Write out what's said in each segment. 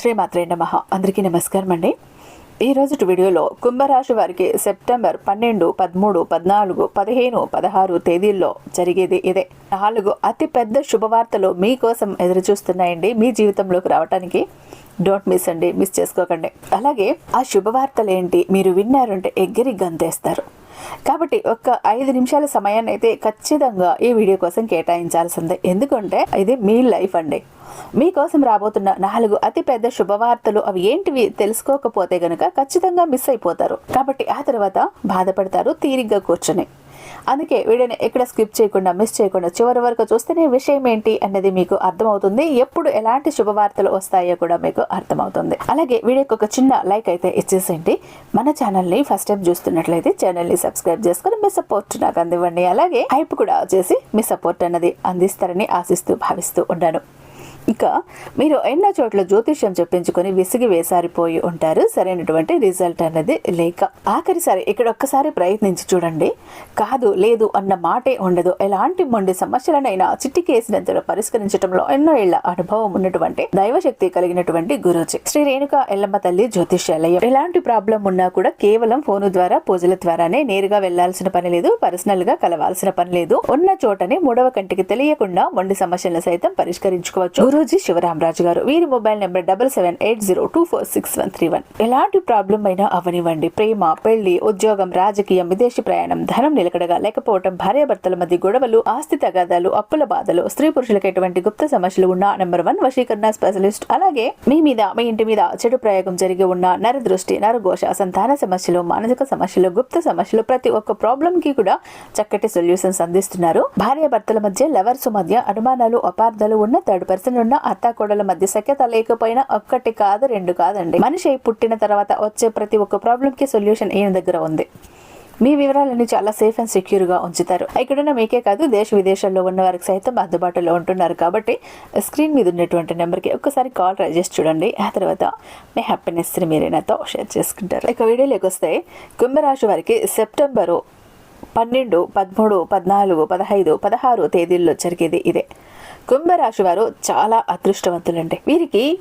శ్రీమాత్రే నమ. అందరికీ నమస్కారం అండి. ఈ రోజు వీడియోలో కుంభరాశి వారికి సెప్టెంబర్ పన్నెండు పదమూడు పద్నాలుగు పదిహేను పదహారు తేదీల్లో జరిగేది ఇదే. నాలుగు అతిపెద్ద శుభవార్తలు మీకోసం ఎదురుచూస్తున్నాయండి మీ జీవితంలోకి రావడానికి డోంట్ మిస్ అండి మిస్ చేసుకోకండి. అలాగే ఆ శుభవార్తలు ఏంటి మీరు విన్నారంటే ఎగ్గిరి గంతేస్తారు. కాబట్టి ఒక్క ఐదు నిమిషాల సమయాన్ని అయితే ఖచ్చితంగా ఈ వీడియో కోసం కేటాయించాల్సిందే. ఎందుకంటే ఇది మీ లైఫ్ అండి. మీకోసం రాబోతున్న నాలుగు అతి పెద్ద శుభవార్తలు అవి ఏంటివి తెలుసుకోకపోతే గనుక ఖచ్చితంగా మిస్ అయిపోతారు. కాబట్టి ఆ తర్వాత బాధపడతారు తీరిగ్గా కూర్చొని. అందుకే వీడియోని ఎక్కడ స్కిప్ చేయకుండా మిస్ చేయకుండా చివరి వరకు చూస్తేనే విషయం ఏంటి అన్నది మీకు అర్థమవుతుంది. ఎప్పుడు ఎలాంటి శుభవార్తలు వస్తాయో కూడా మీకు అర్థమవుతుంది. అలాగే వీడియోకి ఒక చిన్న లైక్ అయితే ఇచ్చేసేయండి. మన ఛానల్ని ఫస్ట్ టైం చూస్తున్నట్లయితే ఛానల్ని సబ్స్క్రైబ్ చేసుకుని మీ సపోర్ట్ నాకు అందివ్వండి. అలాగే హైప్ కూడా చేసి మీ సపోర్ట్ అన్నది అందిస్తారని ఆశిస్తూ భావిస్తూ ఉన్నాను ఇక మీరు ఎన్నో చోట్ల జ్యోతిష్యం చెప్పించుకొని విసిగి వేసారిపోయి ఉంటారు. సరైనటువంటి రిజల్ట్ అన్నది లేక ఆఖరిసారి ఇక్కడ ఒక్కసారి ప్రయత్నించి చూడండి. కాదు లేదు అన్న మాటే ఉండదు. ఎలాంటి మొండి సమస్యలనైనా చిట్టికేసినంత పరిష్కరించడంలో ఎన్నో ఏళ్ళ అనుభవం ఉన్నటువంటి దైవశక్తి కలిగినటువంటి గురుజీ. శ్రీ రేణుక ఎల్లమ్మ తల్లి జ్యోతిష్యాలయం. ఎలాంటి ప్రాబ్లం ఉన్నా కూడా కేవలం ఫోను ద్వారా పూజల ద్వారానే నేరుగా వెళ్ళాల్సిన పని లేదు. పర్సనల్గా కలవాల్సిన పని లేదు. ఉన్న చోటనే మూడవ కంటికి తెలియకుండా మొండి సమస్యలను సైతం పరిష్కరించుకోవచ్చు. గురూజీ శివరామరాజు గారు. వీరి mobile number double seven eight zero two four six one three one. ఎలాంటి ప్రాబ్లం అయినా అవనివ్వండి. ప్రేమ పెళ్ళి ఉద్యోగం రాజకీయం విదేశీ ప్రయాణం ధనం నిలకడగా లేకపోవడం భార్యాభర్తల మధ్య గొడవలు ఆస్తి తగాదాలు అప్పుల బాధలు స్త్రీ పురుషులకు ఎటువంటి గుప్త సమస్యలు ఉన్న నెంబర్ వన్ వశీకరణ స్పెషలిస్ట్. అలాగే మీ మీద మీ ఇంటి మీద చెడు ప్రయోగం జరిగి ఉన్న నరదృష్టి నరఘోష సంతాన సమస్యలు మానసిక సమస్యలు గుప్త సమస్యలు ప్రతి ఒక్క ప్రాబ్లం కి కూడా చక్కటి సొల్యూషన్స్ అందిస్తున్నారు. భార్యాభర్తల మధ్య లవర్స్ మధ్య అనుమానాలు అపార్థాలు ఉన్న థర్డ్ పర్సన్ ఉన్న అత్త కోడల మధ్య సఖ్యత లేకపోయినా ఒక్కటి కాదు రెండు కాదండి. మనిషి పుట్టిన తర్వాత వచ్చే ప్రతి ఒక్క ప్రాబ్లం కి సొల్యూషన్ ఈయన దగ్గర ఉంది. మీ వివరాలన్నీ చాలా సేఫ్ అండ్ సెక్యూర్గా ఉంచుతారు. ఇక్కడున్న మీకే కాదు దేశ విదేశాల్లో ఉన్న వారికి సైతం అందుబాటులో ఉంటున్నారు కాబట్టి స్క్రీన్ మీద ఉన్నటువంటి నెంబర్కి ఒక్కసారి కాల్ ట్రై చేసి చూడండి. ఆ తర్వాత మీ హ్యాపీనెస్ని మీరే నాతో షేర్ చేసుకుంటారు. ఇక వీడియోలోకి వస్తే కుంభరాశి వారికి సెప్టెంబరు పన్నెండు పదమూడు పద్నాలుగు పదహైదు పదహారు తేదీల్లో జరిగేది ఇదే. కుంభరాశి వారు చాలా అదృష్టవంతులండి. వీరికి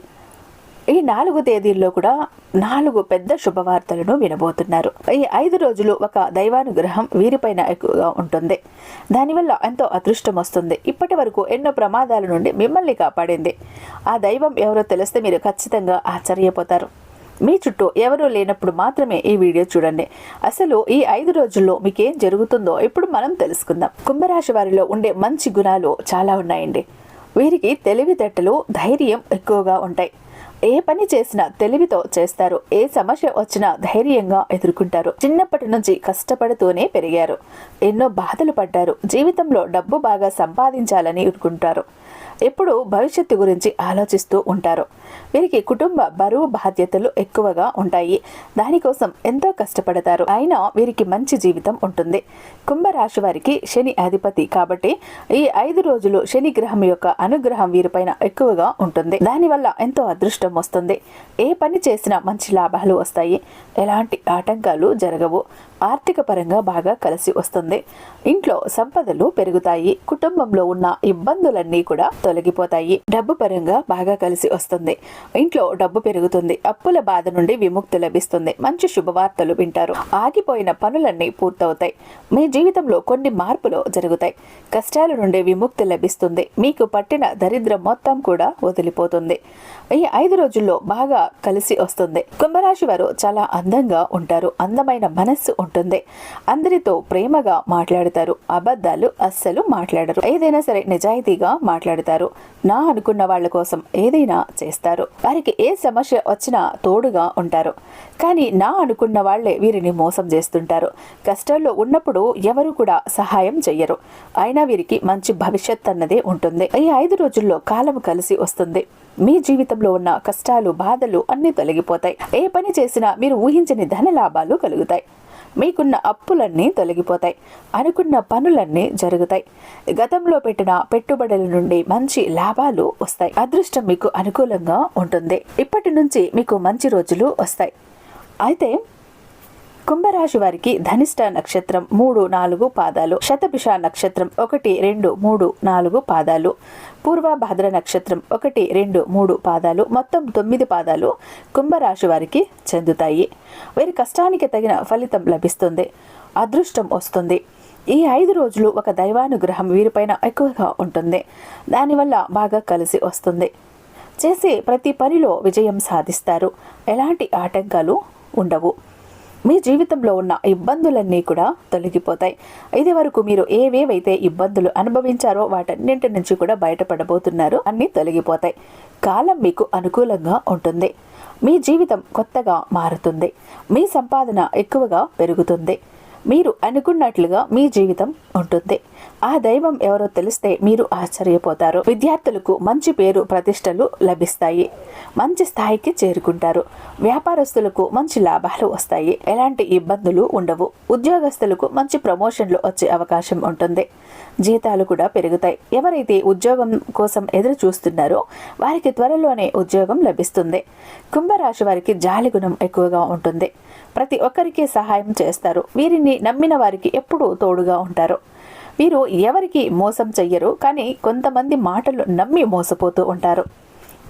ఈ నాలుగు తేదీల్లో కూడా నాలుగు పెద్ద శుభవార్తలను వినబోతున్నారు. ఈ ఐదు రోజులు ఒక దైవానుగ్రహం వీరిపైన ఎక్కువగా ఉంటుంది. దానివల్ల ఎంతో అదృష్టం వస్తుంది. ఇప్పటి వరకు ఎన్నో ప్రమాదాల నుండి మిమ్మల్ని కాపాడింది. ఆ దైవం ఎవరో తెలిస్తే మీరు ఖచ్చితంగా ఆశ్చర్యపోతారు. మీ చుట్టూ ఎవరూ లేనప్పుడు మాత్రమే ఈ వీడియో చూడండి. అసలు ఈ ఐదు రోజుల్లో మీకేం జరుగుతుందో ఇప్పుడు మనం తెలుసుకుందాం. కుంభరాశి వారిలో ఉండే మంచి గుణాలు చాలా ఉన్నాయండి. వీరికి తెలివితేటలు ధైర్యం ఎక్కువగా ఉంటాయి. ఏ పని చేసినా తెలివితో చేస్తారు. ఏ సమస్య వచ్చినా ధైర్యంగా ఎదుర్కొంటారు. చిన్నప్పటి నుంచి కష్టపడుతూనే పెరిగారు. ఎన్నో బాధలు పడ్డారు. జీవితంలో డబ్బు బాగా సంపాదించాలని అనుకుంటారు. ఎప్పుడు భవిష్యత్తు గురించి ఆలోచిస్తూ ఉంటారు. వీరికి కుటుంబ బరువు బాధ్యతలు ఎక్కువగా ఉంటాయి. దానికోసం ఎంతో కష్టపడతారు. అయినా వీరికి మంచి జీవితం ఉంటుంది. కుంభరాశి వారికి శని అధిపతి కాబట్టి ఈ ఐదు రోజులు శని గ్రహం యొక్క అనుగ్రహం వీరిపైన ఎక్కువగా ఉంటుంది. దానివల్ల ఎంతో అదృష్టం వస్తుంది. ఏ పని చేసినా మంచి లాభాలు వస్తాయి. ఎలాంటి ఆటంకాలు జరగవు. ఆర్థిక పరంగా బాగా కలిసి వస్తుంది. ఇంట్లో సంపదలు పెరుగుతాయి. కుటుంబంలో ఉన్న ఇబ్బందులన్నీ కూడా తొలగిపోతాయి. డబ్బు పరంగా బాగా కలిసి వస్తుంది. ఇంట్లో డబ్బు పెరుగుతుంది. అప్పుల బాధ నుండి విముక్తి లభిస్తుంది. మంచి శుభవార్తలు వింటారు. ఆగిపోయిన పనులన్నీ పూర్తవుతాయి. మీ జీవితంలో కొన్ని మార్పులు జరుగుతాయి. కష్టాల నుండి విముక్తి లభిస్తుంది. మీకు పట్టిన దరిద్రం మొత్తం కూడా వదిలిపోతుంది. ఈ ఐదు రోజుల్లో బాగా కలిసి వస్తుంది. కుంభరాశి వారు చాలా అందంగా ఉంటారు. అందమైన మనస్సు ఉంటుంది. అందరితో ప్రేమగా మాట్లాడతారు. అబద్ధాలు అస్సలు మాట్లాడరు. ఏదైనా సరే నిజాయితీగా మాట్లాడతారు. నా అనుకున్న వాళ్ళ కోసం ఏదైనా చేస్తారు. వారికి ఏ సమస్య వచ్చినా తోడుగా ఉంటారు. కానీ నా అనుకున్న వాళ్ళే వీరిని మోసం చేస్తుంటారు. కష్టాల్లో ఉన్నప్పుడు ఎవరు కూడా సహాయం చెయ్యరు. అయినా వీరికి మంచి భవిష్యత్ అన్నదే ఉంటుంది. ఈ ఐదు రోజుల్లో కాలం కలిసి వస్తుంది. మీ జీవితం జీవితంలో ఉన్న కష్టాలు బాధలు అన్ని తొలగిపోతాయి. ఏ పని చేసినా మీరు ఊహించని ధన లాభాలు కలుగుతాయి. మీకున్న అప్పులన్నీ తొలగిపోతాయి. అనుకున్న పనులన్నీ జరుగుతాయి. గతంలో పెట్టిన పెట్టుబడుల నుండి మంచి లాభాలు వస్తాయి. అదృష్టం మీకు అనుకూలంగా ఉంటుంది. ఇప్పటి నుంచి మీకు మంచి రోజులు వస్తాయి. అయితే కుంభరాశి వారికి ధనిష్ట నక్షత్రం మూడు నాలుగు పాదాలు శతభిష నక్షత్రం ఒకటి రెండు మూడు నాలుగు పాదాలు పూర్వభద్ర నక్షత్రం ఒకటి రెండు మూడు పాదాలు మొత్తం తొమ్మిది పాదాలు కుంభరాశి వారికి చెందుతాయి. వీరి కష్టానికి తగిన ఫలితం లభిస్తుంది. అదృష్టం వస్తుంది. ఈ ఐదు రోజులు ఒక దైవానుగ్రహం వీరిపైన ఎక్కువగా ఉంటుంది. దానివల్ల బాగా కలిసి వస్తుంది. చేసే ప్రతి పనిలో విజయం సాధిస్తారు. ఎలాంటి ఆటంకాలు ఉండవు. మీ జీవితంలో ఉన్న ఇబ్బందులన్నీ కూడా తొలగిపోతాయి. ఇది వరకు మీరు ఏవేవైతే ఇబ్బందులు అనుభవించారో వాటన్నింటి నుంచి కూడా బయటపడబోతున్నారు. అన్నీ తొలగిపోతాయి. కాలం మీకు అనుకూలంగా ఉంటుంది. మీ జీవితం కొత్తగా మారుతుంది. మీ సంపాదన ఎక్కువగా పెరుగుతుంది. మీరు అనుకున్నట్లుగా మీ జీవితం ఉంటుంది. ఆ దైవం ఎవరో తెలిస్తే మీరు ఆశ్చర్యపోతారు. విద్యార్థులకు మంచి పేరు ప్రతిష్టలు లభిస్తాయి. మంచి స్థాయికి చేరుకుంటారు. వ్యాపారస్తులకు మంచి లాభాలు వస్తాయి. ఎలాంటి ఇబ్బందులు ఉండవు. ఉద్యోగస్తులకు మంచి ప్రమోషన్లు వచ్చే అవకాశం ఉంటుంది. జీతాలు కూడా పెరుగుతాయి. ఎవరైతే ఉద్యోగం కోసం ఎదురు చూస్తున్నారో వారికి త్వరలోనే ఉద్యోగం లభిస్తుంది. కుంభరాశి వారికి జాలి గుణం ఎక్కువగా ఉంటుంది. ప్రతి ఒక్కరికి సహాయం చేస్తారు. వీరిని నమ్మిన వారికి ఎప్పుడూ తోడుగా ఉంటారు. వీరు ఎవరికి మోసం చెయ్యరు కానీ కొంతమంది మాటలు నమ్మి మోసపోతూ ఉంటారు.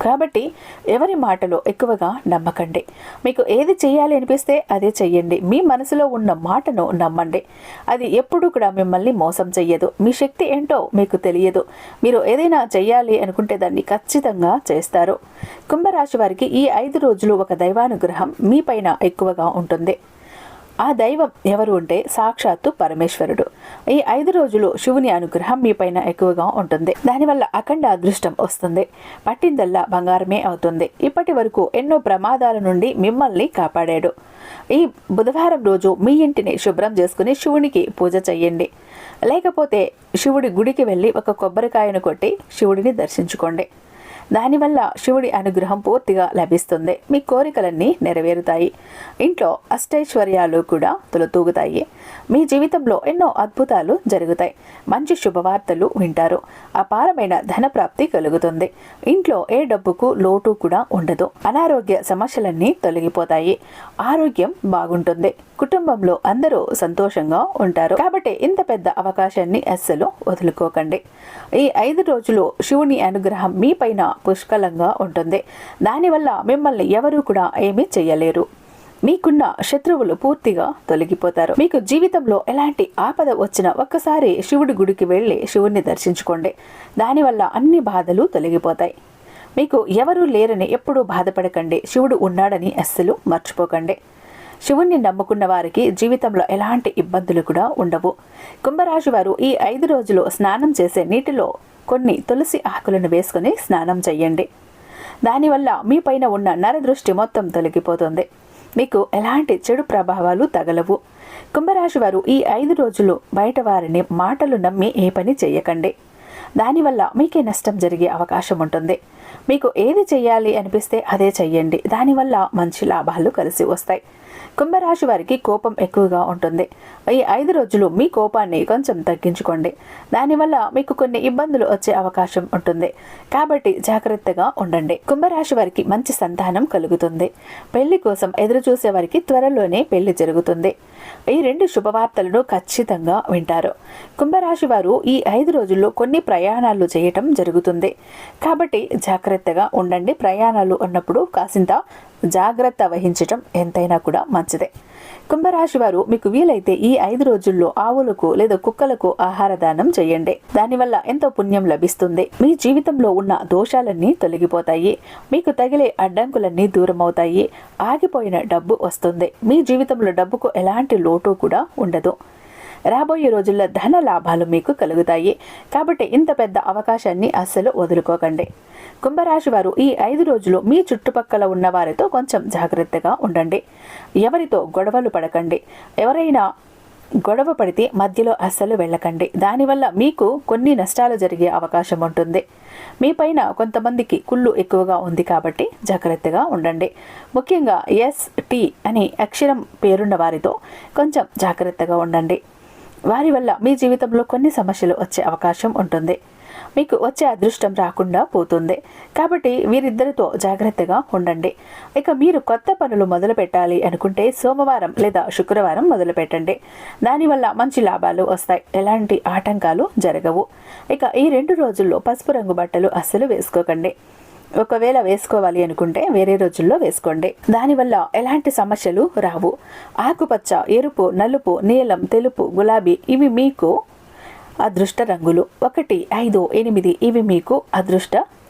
కాబట్టి ఎవరి మాటలు ఎక్కువగా నమ్మకండి. మీకు ఏది చేయాలి అనిపిస్తే అదే చెయ్యండి. మీ మనసులో ఉన్న మాటను నమ్మండి. అది ఎప్పుడు కూడా మిమ్మల్ని మోసం చెయ్యదు. మీ శక్తి ఏంటో మీకు తెలియదు. మీరు ఏదైనా చేయాలి అనుకుంటే దాన్ని ఖచ్చితంగా చేస్తారు. కుంభరాశి వారికి ఈ ఐదు రోజులు ఒక దైవానుగ్రహం మీపైన ఎక్కువగా ఉంటుంది. ఆ దైవం ఎవరు ఉంటే సాక్షాత్తు పరమేశ్వరుడు. ఈ ఐదు రోజులు శివుని అనుగ్రహం మీపైన ఎక్కువగా ఉంటుంది. దానివల్ల అఖండ అదృష్టం వస్తుంది. పట్టిందల్లా బంగారమే అవుతుంది. ఇప్పటి వరకు ఎన్నో ప్రమాదాల నుండి మిమ్మల్ని కాపాడాడు. ఈ బుధవారం రోజు మీ ఇంటిని శుభ్రం చేసుకుని శివునికి పూజ చెయ్యండి. లేకపోతే శివుడి గుడికి వెళ్ళి ఒక కొబ్బరికాయను కొట్టి శివుడిని దర్శించుకోండి. దానివల్ల శివుడి అనుగ్రహం పూర్తిగా లభిస్తుంది. మీ కోరికలన్నీ నెరవేరుతాయి. ఇంట్లో అష్టైశ్వర్యాలు కూడా తొలతూగుతాయి. మీ జీవితంలో ఎన్నో అద్భుతాలు జరుగుతాయి. మంచి శుభవార్తలు వింటారు. అపారమైన ధనప్రాప్తి కలుగుతుంది. ఇంట్లో ఏ డబ్బుకు లోటు కూడా ఉండదు. అనారోగ్య సమస్యలన్నీ తొలగిపోతాయి. ఆరోగ్యం బాగుంటుంది. కుటుంబంలో అందరూ సంతోషంగా ఉంటారు. కాబట్టి ఇంత పెద్ద అవకాశాన్ని అస్సలు వదులుకోకండి. ఈ ఐదు రోజులు శివుని అనుగ్రహం మీ పైన పుష్కలంగా ఉంటుంది. దానివల్ల మిమ్మల్ని ఎవరూ కూడా ఏమీ చేయలేరు. మీకున్న శత్రువులు పూర్తిగా తొలగిపోతారు. మీకు జీవితంలో ఎలాంటి ఆపద వచ్చినా ఒక్కసారి శివుడి గుడికి వెళ్ళి శివుణ్ణి దర్శించుకోండి. దానివల్ల అన్ని బాధలు తొలగిపోతాయి. మీకు ఎవరూ లేరని ఎప్పుడూ బాధపడకండి. శివుడు ఉన్నాడని అస్సలు మర్చిపోకండి. శివుణ్ణి నమ్ముకున్న వారికి జీవితంలో ఎలాంటి ఇబ్బందులు కూడా ఉండవు. కుంభరాశి వారు ఈ ఐదు రోజులు స్నానం చేసే నీటిలో కొన్ని తులసి ఆకులను వేసుకుని స్నానం చేయండి దానివల్ల మీ పైన ఉన్న నరదృష్టి మొత్తం తొలగిపోతుంది. మీకు ఎలాంటి చెడు ప్రభావాలు తగలవు. కుంభరాశి వారు ఈ ఐదు రోజులు బయట వారిని మాటలు నమ్మి ఏ పని చేయకండి దానివల్ల మీకే నష్టం జరిగే అవకాశం ఉంటుంది. మీకు ఏది చెయ్యాలి అనిపిస్తే అదే చెయ్యండి. దానివల్ల మంచి లాభాలు కలిసి వస్తాయి. కుంభరాశి వారికి కోపం ఎక్కువగా ఉంటుంది. ఈ ఐదు రోజులు మీ కోపాన్ని కొంచెం తగ్గించుకోండి. దానివల్ల మీకు కొన్ని ఇబ్బందులు వచ్చే అవకాశం ఉంటుంది. కాబట్టి జాగ్రత్తగా ఉండండి. కుంభరాశి వారికి మంచి సంతానం కలుగుతుంది. పెళ్ళి కోసం ఎదురు చూసే వారికి త్వరలోనే పెళ్ళి జరుగుతుంది. ఈ రెండు శుభవార్తలను ఖచ్చితంగా వింటారు. కుంభరాశి వారు ఈ ఐదు రోజుల్లో కొన్ని ప్రయాణాలు చేయటం జరుగుతుంది. కాబట్టి జాగ్రత్తగా ఉండండి. ప్రయాణాలు ఉన్నప్పుడు కాసింత జాగ్రత్త వహించటం ఎంతైనా కూడా మంచిదే. కుంభరాశి వారు మీకు వీలైతే ఈ ఐదు రోజుల్లో ఆవులకు లేదా కుక్కలకు ఆహార దానం చేయండి. దానివల్ల ఎంతో పుణ్యం లభిస్తుంది. మీ జీవితంలో ఉన్న దోషాలన్నీ తొలగిపోతాయి. మీకు తగిలే అడ్డంకులన్నీ దూరం అవుతాయి ఆగిపోయిన డబ్బు వస్తుంది. మీ జీవితంలో డబ్బుకు ఎలాంటి లోటు కూడా ఉండదు. రాబోయే రోజుల్లో ధన లాభాలు మీకు కలుగుతాయి. కాబట్టి ఇంత పెద్ద అవకాశాన్ని అస్సలు వదులుకోకండి. కుంభరాశి వారు ఈ ఐదు రోజులు మీ చుట్టుపక్కల ఉన్న వారితో కొంచెం జాగ్రత్తగా ఉండండి. ఎవరితో గొడవలు పడకండి. ఎవరైనా గొడవ పడితే మధ్యలో అస్సలు వెళ్ళకండి. దానివల్ల మీకు కొన్ని నష్టాలు జరిగే అవకాశం ఉంటుంది. మీ పైన కొంతమందికి కుళ్ళు ఎక్కువగా ఉంది కాబట్టి జాగ్రత్తగా ఉండండి. ముఖ్యంగా ఎస్ టీ అని అక్షరం పేరున్న వారితో కొంచెం జాగ్రత్తగా ఉండండి. వారి వల్ల మీ జీవితంలో కొన్ని సమస్యలు వచ్చే అవకాశం ఉంటుంది. మీకు వచ్చే అదృష్టం రాకుండా పోతుంది. కాబట్టి వీరిద్దరితో జాగ్రత్తగా ఉండండి. ఇక మీరు కొత్త పనులు మొదలు పెట్టాలి అనుకుంటే సోమవారం లేదా శుక్రవారం మొదలు పెట్టండి. దానివల్ల మంచి లాభాలు వస్తాయి. ఎలాంటి ఆటంకాలు జరగవు. ఇక ఈ రెండు రోజుల్లో పసుపు రంగు బట్టలు అస్సలు వేసుకోకండి. ఒకవేళ వేసుకోవాలి అనుకుంటే వేరే రోజుల్లో వేసుకోండి. దానివల్ల ఎలాంటి సమస్యలు రావు. ఆకుపచ్చ ఎరుపు నలుపు నీలం తెలుపు గులాబీ ఇవి మీకు అదృష్ట రంగులు. ఒకటి ఐదు ఎనిమిది ఇవి మీకు అదృష్ట